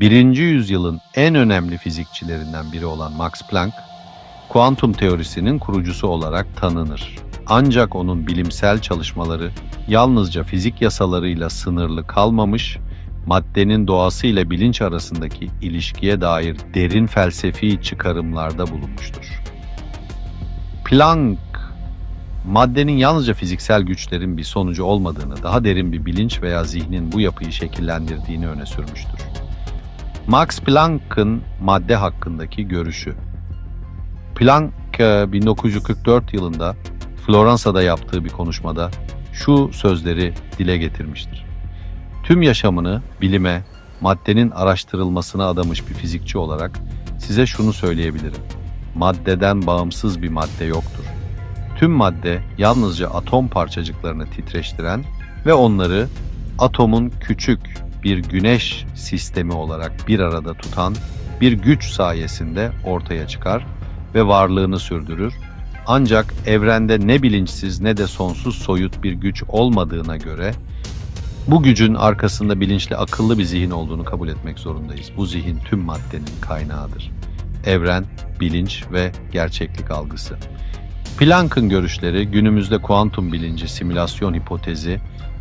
Birinci yüzyılın en önemli fizikçilerinden biri olan Max Planck, kuantum teorisinin kurucusu olarak tanınır. Ancak onun bilimsel çalışmaları yalnızca fizik yasalarıyla sınırlı kalmamış, maddenin doğası ile bilinç arasındaki ilişkiye dair derin felsefi çıkarımlarda bulunmuştur. Planck, maddenin yalnızca fiziksel güçlerin bir sonucu olmadığını, daha derin bir bilinç veya zihnin bu yapıyı şekillendirdiğini öne sürmüştür. Max Planck'ın madde hakkındaki görüşü. Planck e, 1944 yılında Floransa'da yaptığı bir konuşmada şu sözleri dile getirmiştir. Tüm yaşamını bilime, maddenin araştırılmasına adamış bir fizikçi olarak size şunu söyleyebilirim. Maddeden bağımsız bir madde yoktur. Tüm madde yalnızca atom parçacıklarını titreştiren ve onları atomun küçük bir güneş sistemi olarak bir arada tutan bir güç sayesinde ortaya çıkar ve varlığını sürdürür. Ancak evrende ne bilinçsiz ne de sonsuz soyut bir güç olmadığına göre bu gücün arkasında bilinçli akıllı bir zihin olduğunu kabul etmek zorundayız. Bu zihin tüm maddenin kaynağıdır. Evren, bilinç ve gerçeklik algısı. Planck'ın görüşleri günümüzde kuantum bilinci, simülasyon hipotezi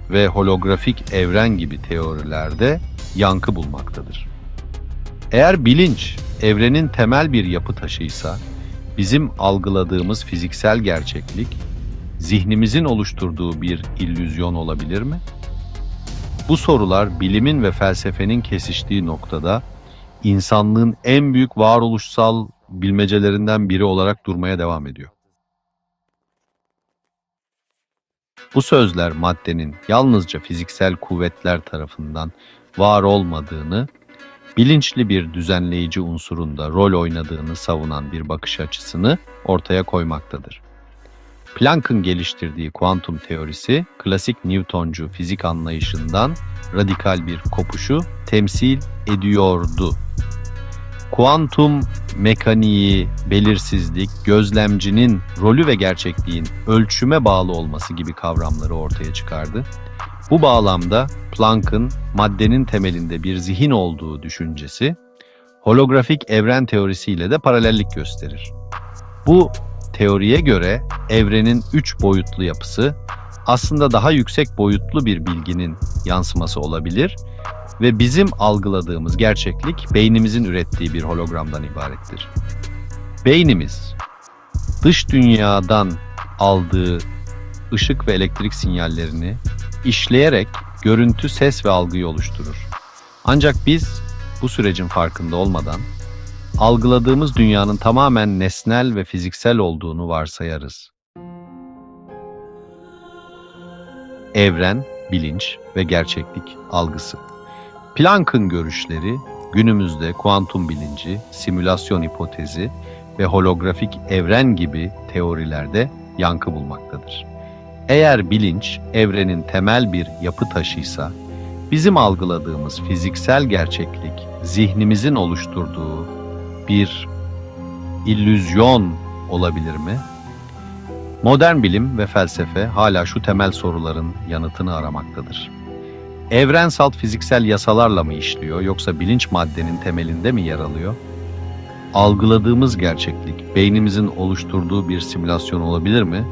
ve holografik evren gibi teorilerde yankı bulmaktadır. Eğer bilinç evrenin temel bir yapı taşıysa, bizim algıladığımız fiziksel gerçeklik zihnimizin oluşturduğu bir illüzyon olabilir mi? Bu sorular bilimin ve felsefenin kesiştiği noktada insanlığın en büyük varoluşsal bilmecelerinden biri olarak durmaya devam ediyor. Bu sözler maddenin yalnızca fiziksel kuvvetler tarafından var olmadığını, bilinçli bir düzenleyici unsurunda rol oynadığını savunan bir bakış açısını ortaya koymaktadır. Planck'ın geliştirdiği kuantum teorisi, klasik Newtoncu fizik anlayışından radikal bir kopuşu temsil ediyordu. Kuantum mekaniği, belirsizlik, gözlemcinin rolü ve gerçekliğin ölçüme bağlı olması gibi kavramları ortaya çıkardı. Bu bağlamda Planck'ın maddenin temelinde bir zihin olduğu düşüncesi, holografik evren teorisiyle de paralellik gösterir. Bu teoriye göre evrenin üç boyutlu yapısı aslında daha yüksek boyutlu bir bilginin yansıması olabilir ve bizim algıladığımız gerçeklik beynimizin ürettiği bir hologramdan ibarettir. Beynimiz dış dünyadan aldığı ışık ve elektrik sinyallerini işleyerek görüntü, ses ve algıyı oluşturur. Ancak biz bu sürecin farkında olmadan algıladığımız dünyanın tamamen nesnel ve fiziksel olduğunu varsayarız. Evren, bilinç ve gerçeklik algısı. Planck'ın görüşleri günümüzde kuantum bilinci, simülasyon hipotezi ve holografik evren gibi teorilerde yankı bulmaktadır. Eğer bilinç evrenin temel bir yapı taşıysa, bizim algıladığımız fiziksel gerçeklik zihnimizin oluşturduğu bir illüzyon olabilir mi? Modern bilim ve felsefe hala şu temel soruların yanıtını aramaktadır. Evrensal fiziksel yasalarla mı işliyor yoksa bilinç maddenin temelinde mi yer alıyor? Algıladığımız gerçeklik beynimizin oluşturduğu bir simülasyon olabilir mi?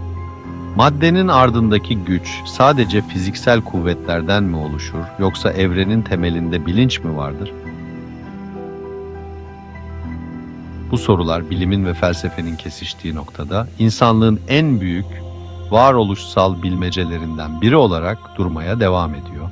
Maddenin ardındaki güç sadece fiziksel kuvvetlerden mi oluşur yoksa evrenin temelinde bilinç mi vardır? Bu sorular bilimin ve felsefenin kesiştiği noktada insanlığın en büyük varoluşsal bilmecelerinden biri olarak durmaya devam ediyor.